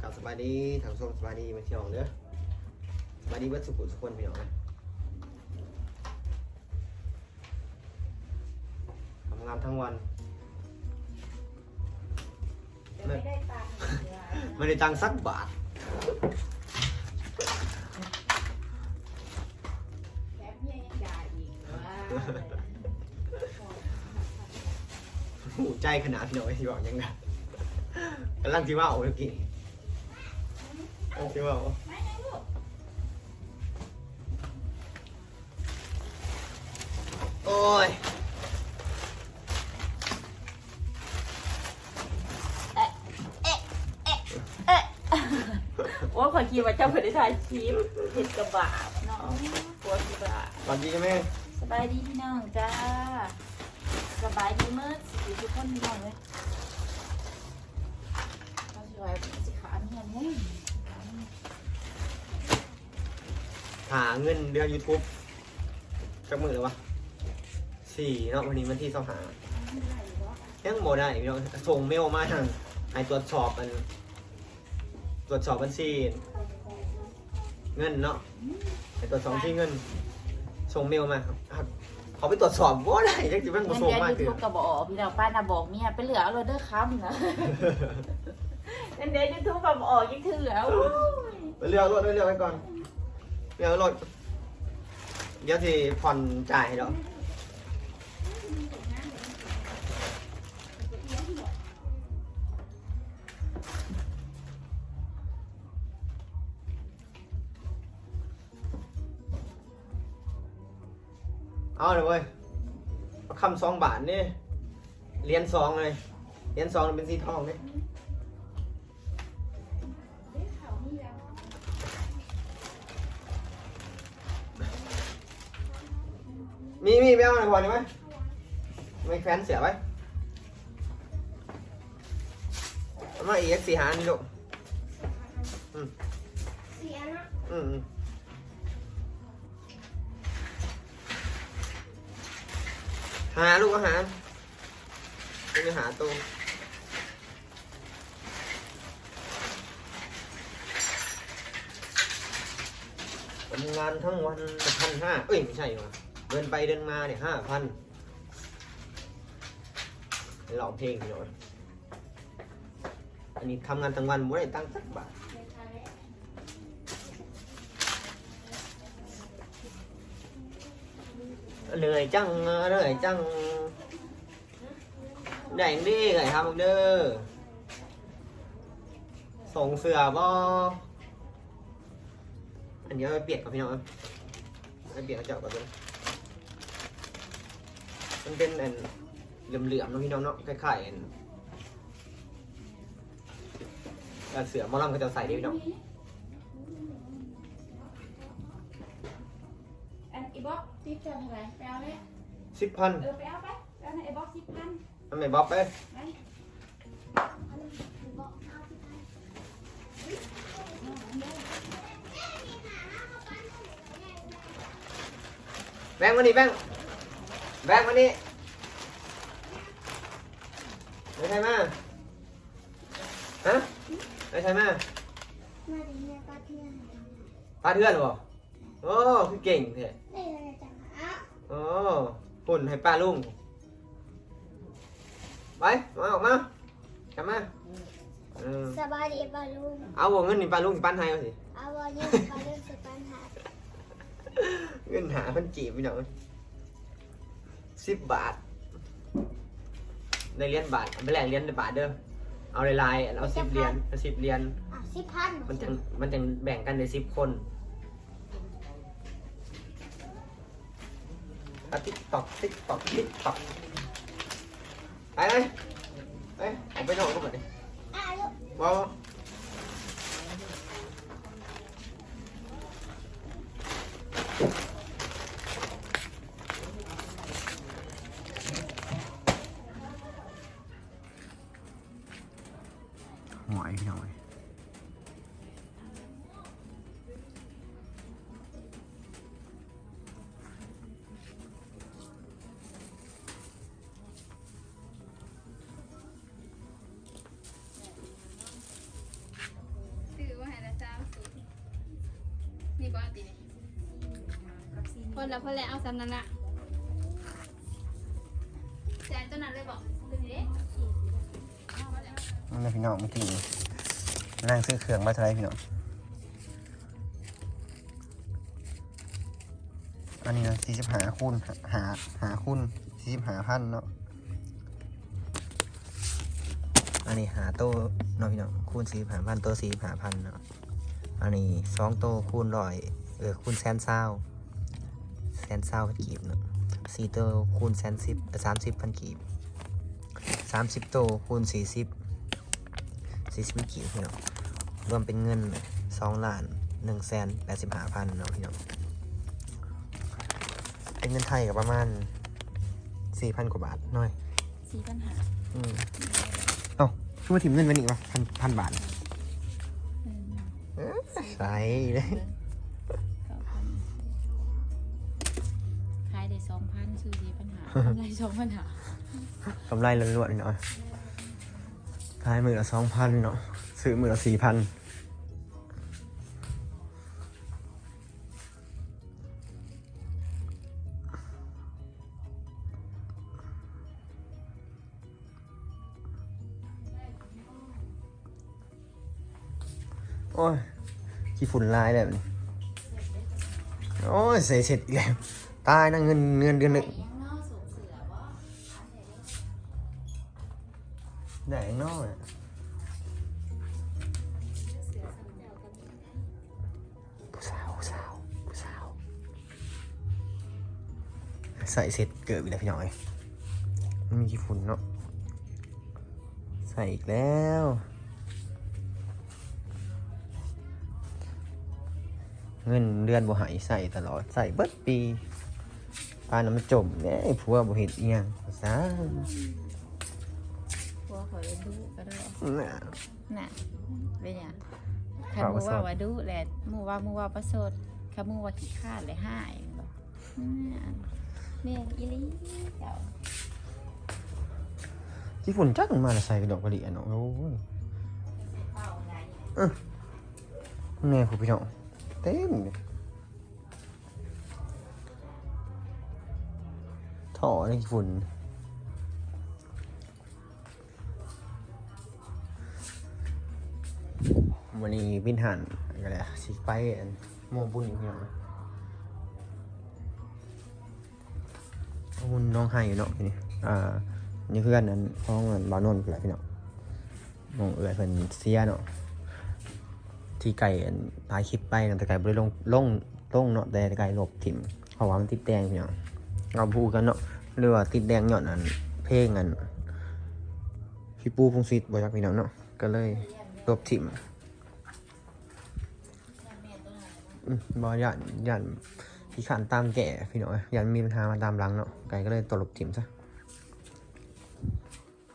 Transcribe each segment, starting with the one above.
กลับสบายดีทางส้มสบายดีมาเที่ยวเด้อสบายดีเบิดสุขุสุขคนพี่น้องนะทำงานทั้งวันไม่ได้ตังค์เลยไม่ได้ตังค์สักบาท ใจขนาดพี่น้องที่บอกยังไงกำลังที่ว่าโอ้ยกินโอ้ที่ว่าโอ้ไม่ได้ลูกโอ้ยโอ้ยขอคิดว่าเจ้าเพื่อนได้ถ่ายคลิปเห็ดกระบาดเนาะปวดกระบาดตอนนี้ใช่ไหมสบายดีพี่น้องจ้า สบายดีมื่อสิทุกคนพี่น้อเลยเราสวยสิขาเนี่ยเนี่ยหาเงินเดือน YouTube จักมือเลยวะสี่เนาะวันนี้วันที่สองหายังโมได้พี่น้องส่งเมลมาทางให้ตรวจสอบมัน ตรวจสอบบัญชีเงินเนาะให้ตรวจสอบบัญชีเงินส่งเมลมาครับ เขาไปตรวจสอบว่าได้ยังจะเป็นเงิมานส่งเดือนมายูคือทูบกระบอกพี่น้องป้าน่ะบอกเมียไปเหลือเอาเลยเด้อครับนะเงินเดือนยูทูบกระบอกยิ่งถือเอาไปเลือกรถไปเลือกไปก่อนเลือกรถเดี๋ยวที่ผ่อนจ่ายให้ดอก เอาเลยเว้ยเอาคำสองบาทนี่เหรียญสองเลยเหรียญสองเป็นสีทองนี่มีมีไปเอาหน่อยก่อนดีไหมไม่แฟนเสียไว้เอามาอีกสี่หานี่ลูกเสียนะอืม หาลูกอาหารไปหาตัวทำงานทั้งวันพันห้าเอ้ย ไม่ใช่หรอเดินไปเดินมาเนี่ยห้าพันร้องเพลงหน่อยอันนี้ทำงานทั้งวันไม่ได้ตั้งสักบาท เหนื่อยจังเหนื่อยจังได้ดิไงครับเด้อส่งเสือบ่อันนี้เอาไปเปียนกับพี่น้องครับไปเปียกเจ้าก่อนเลยมันเป็นอันเหลื่อมๆนะพี่น้องเนาะคล้ายๆอันเสือมอลำเขาจะใส่ดิพี่น้อง อันอีบ็อกซิปจะเท่าไหร่ไปเอาเลยสิบพันเออไปเอาไปไปเอาในไอ้บ็อกซิปพันทำไมบ๊อบไปไปบอกเอาที่ไหนแบงค์มานี่แบงค์แบงค์มานี่ไม่ใช่มาฮะไม่ใช่มามาดีเนี่ยป้าเที่ยงพาเพื่อนเหรอ โอ้คือเก่งเถอะได้เลยจังอะโอ้หุ่นให้ป้าลุงไปมาออกมากลับมาเออสบายดีป้าลุงเอาวงเงินนี่ป้าลุงสิปั้นให้เอาสิ เอาวันนี้ป้าลุงสปันหาเงินหาเพันจีบพี่น้องสิบบาทได้เหรียญบาทเอาไปแลกเหรียญบาทเด้อเอาลายๆเอาสิบเหรียญเอาสิบเหรียญอะสิบพันมันจะมันจะแบ่งกันในสิบคน ติ๊กตอกติ๊กตอกติ๊กตอกไปเลยไปเอาไปนอนก็หมดเลยอะลูกว้าว พอแล้วพอแล้วเอาสำนันละแสนตัวนั้นเลยบอกตัวนี้นั่นแหละพี่น้องเมื่อกี้นั่งซื้อเครื่องมาเท่าไรพี่น้อง อันนี้นะสี่สิบหาคูณหาหาคูณสี่สิบหาพันเนาะ อันนี้หาโต้เนาะพี่น้องคูณสี่สิบหาพันโต้สี่สิบหาพันเนาะ อันนี้สองโต้คูณร้อยเออคูณแสนเศร้า นเศร้าพันกีบเนาะสี่โตคูณแสนสิบสามสิบพันกีบสามสิบโตคูณสี่สิบสี่สิบกี่พี่น้องรวมเป็นเงินสองล้านหนึ่งแสนแปดสิบห้าพันเนาะพี่น้องเป็นเงินไทยกับประมาณสี่พันกว่าบาทหน่อยสี่ปัญหาอืมเอ้าคือมาถิ่มเงินไว้นี่วะพันพันบาทใส่เลย สองพันซื้อสี่ปัญหากำไรสองปัญหากำไรล้วนๆเนาะขายมือละสองพันเนาะซื้อมือละสี่พันโอ้ยขี้ฝุ่นลายแบบนี้โอ้ยใส่เสร็จอีกแล้ว ตายนะเงินเงินเดือนหนึ่งยังนอกสูงเสือบ่แดงนอกอะผู้สาวผู้สาวผู้สาว ใส่เสร็จเกิดอีกแล้วพี่น้อยมันมีกี่ฝุ่นเนาะใส่อีกแล้วเงินเดือนบ่หายใส่ตลอด ใส่เบิดปี ปานน้ำมันจมเนี่ยผัวบ่เห็นเอียงซะพวกเขาเลยดูก็ได้น่ะน่ะเป็นหยังคันว่ามูประสว่าดว่าดูแหละมูว่ามูว่าประสดคันมูว่าขี้ข้านเลยหายบอกน่ะแม่อีหลีเจ้าที่ฝุ่นจักมันมาแล้วใส่กระดอกกระเดียเนาะโอ้ยเป้าไงแน่ผู้พี่น้องเต็มเลย ท่อนี่ฝุ่นวันนี้บินหันก็เลยสิไปอันโมบุญอยู่พี่น้องบุญน้องไห้อยู่เนาะพี่นี่อ่านี่เพื่อนนั้นพ้องกันบาวนนท์แหละพี่น้องน้องเอ๋ยเพิ่นเสียเนาะที่ไก่อันถ่ายคลิปไปนะแต่ไก่บริลงลงลงเนาะแต่ไก่หลบถิ่มเพราะว่ามันติดแดงพี่น้อง เราพูดกันเนาะหรือว่าติดแดงหย่อนอันเพลงอันพี่ปูพงศิษฐ์บอยากพี่น้องเนาะก็เลยลบถิ่มอืมบอยานยานพี่ขันตามแก่พี่น้องยานมีปัญหามาตามหลังเนาะไก่ก็เลยตวลบถิ่มซะ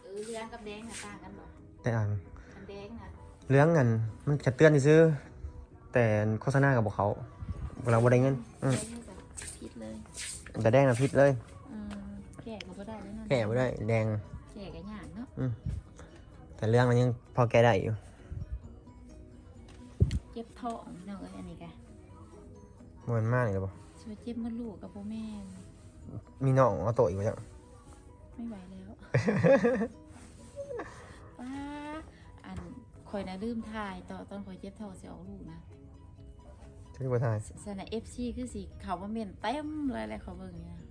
เออเลี้ยงกับแดงน่ะต่างกันบ่แต่อันคันแดงน่ะเรื่องเงินมันจะเตือนซื้อๆแต่โฆษณากับพวกเขาเราบ่ได้เงินอืม แดงนี่ก็พิษเลย แต่แดงนะพิษเลยอืมแก่ก็บ่ได้แล้วนั่นแก่ไม่ได้แดง แก่ก็ยากเนาะแต่เรื่องมันยังพอแก้ได้อยู่ เจ็บท้องเนาะเอ้ยอันนี้ก็มันมากเลยหรือเปล่าช่วยเจ็บมดลูกกับพ่อแม่นมีน้องเอาโตะอีกไหมจ๊ะไม่ไหวแล้วป้าอันคอยนะลืมถ่ายตอนตอนคอยเจ็บท้องสิออกลูกนะ ช่วยบัวทายสนะเอฟซีคือสิเขาว่าเมียนเต็มเลยเลยเขาเบิ่งเนี่ย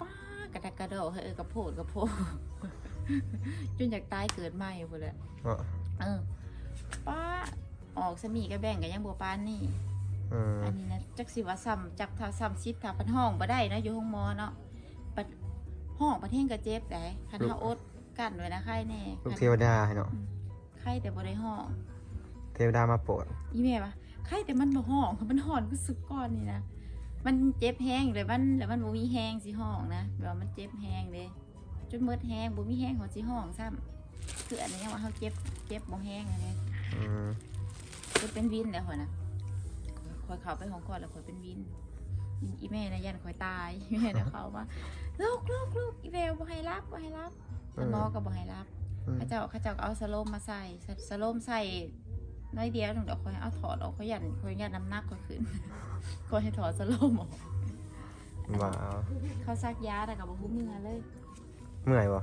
ป้ากระดักกระโดดเฮ้ยเออกระโผดกระโผดจนอยากตายเกิดใหม่หมดเลยเนาะเออป้าออกสมีกระแบ่งกันยังบัวปานนี่อืมอันนี้นะจักสิว่าซ้ำจักทาซ้ำซิดทาพันห้องบ่ได้นะอยู่ห้องหมอเนาะปัดห้องประเทศกระเจ็บได้คันเฮาอดกันไว้นะไข้แน่ลูกเทวดาให้เนาะไข้แต่บ่ได้ห้อง เทวดามาโปรดอีแม่ปะ ไข้แต่มันบ่ห้องมันห่อนก็สึกก่อนนี่นะมันเจ็บแห้งเลยมันแล้วมันบ่มีแห้งสิห้องนะแบบว่ามันเจ็บแห้งเลยจนหมดแห้งบ่มีแห้งหัวสิห้องซ้ำคืออันนี้ว่าเฮาเจ็บเจ็บบ่แห้งอันนี้อืมคือเป็นวินแล้วข่อยนะคอยเข้าไปห้องก่อนแล้วข่อยเป็นวินอีอีแม่นะยันข่อยตายอีแม่นะเขาว่าลูกลูกลูกอีแววบ่ให้รับบ่ให้รับแต่หมอก็บ่ให้รับอืมเข้าเจ้าเข้าเจ้าก็เอาสโลมมาใส่สสโลมใส่ น้อยเดียวหนึ่งเดี๋ยวข่อยเอาถอดออกข่อยยันข่อยยันน้ำหนักข่อยขึ้นข่อยให้ถอดสโลมออกว้าวเขาซักยาแต่กับบ่ฮู้เมื่อเลย เมื่อยบ่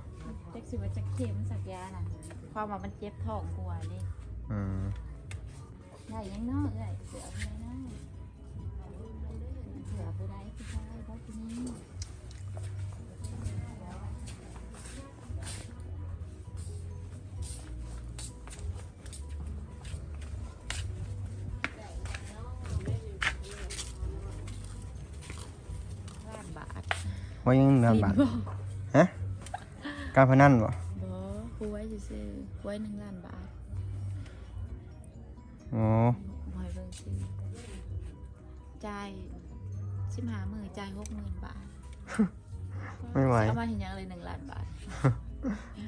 จักสิว่าจักเข็มซักยาน่ะ ความว่ามันเจ็บท้องกว่าเด้อืมได้ยังเนาะเอ้ยเสือผู้ใดเนาะเสือผู้ใดผู้ชายบ่ผู้หญิงล้ ว่ายังเงินบาทบ่ฮะการพนันบ่บ่หวยซื่อๆหวยหนึ่งล้านบาทโอ้หวยเบิ่งซื่อจ่ายสิบห้าหมื่นจ่ายหกหมื่นบาทไม่ไหวเอามาเห็นยังเลยหนึ่งล้านบาท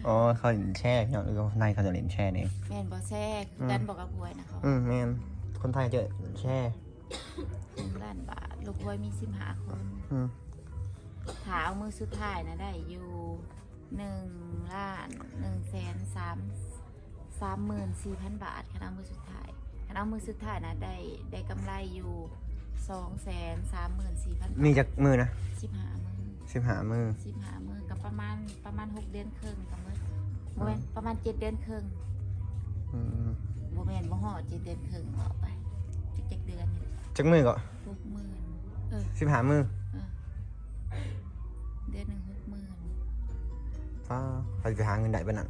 อ๋อเขาเล่นแช่พี่น้องหรือว่าในเขาจะเล่นแช่นี่แม่นบ่แซ่คือกันบอกกับหวยนะเขาอืมแม่นคนไทยจะแช่หนึ่งล้านบาทลูกหวยมีสิบห้าคนอืม ถ้าเอามือสุดท้ายนะได้อยู่หนึ่งล้านหนึ่งแสนสามสามหมื่นสี่พันบาทคณะมือสุดท้ายคณะมือสุดท้ายนะได้ได้กำไรอยู่สองแสนสามหมื่นสี่พันมีจากมือนะสิบห้ามือสิบหามือสิบห้ามือกับประมาณประมาณหกเดือนครึ่งกับมือโมเมนประมาณเจ็ดเดือนครึ่งอืมโมเมนบ่ห่อเจ็ดเดือนครึ่งออกไปจักจักเดือนนี่จากมือก็หกหมื่นเออสิบหามือ ฟ้าเขาจะไปหาเงินได้ปะนั่น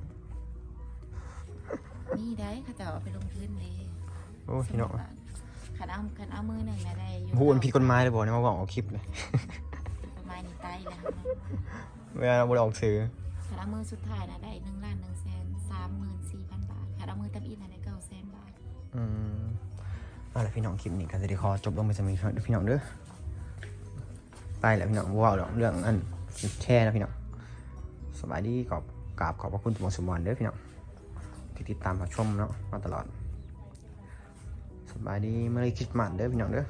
นี่ได้เขาจะเอาไปลงทุนเลยโอ้พี่น้องขันเอาขันเอามือหนึ่งนะได้อยู่พูดผิดกฎหมายเลยบอกนะมาบอกเอาคลิปเลยประมาณนี้ไตแล้วเวลาบริออกซื้อขันเอามือสุดท้ายนะได้หนึ่งล้านหนึ่งแสนสามหมื่นสี่พันบาทขันเอามือตับอินนะได้เก้าแสนบาทอืมเอะไรพี่น้องคลิปนี้ก็จะได้ขอจบลงไปสมีพี่น้องเด้อไปแล้วพี่น้องว้าวเรื่องอันแช่นะพี่น้อง สบายดีขอบกราบขอบพระคุณทุกคนสมวันเด้อพี่น้องที่ติดตามมาชมเนาะมาตลอด สบายดีเมื่อไรคิดมาสเด้อพี่น้องเด้อ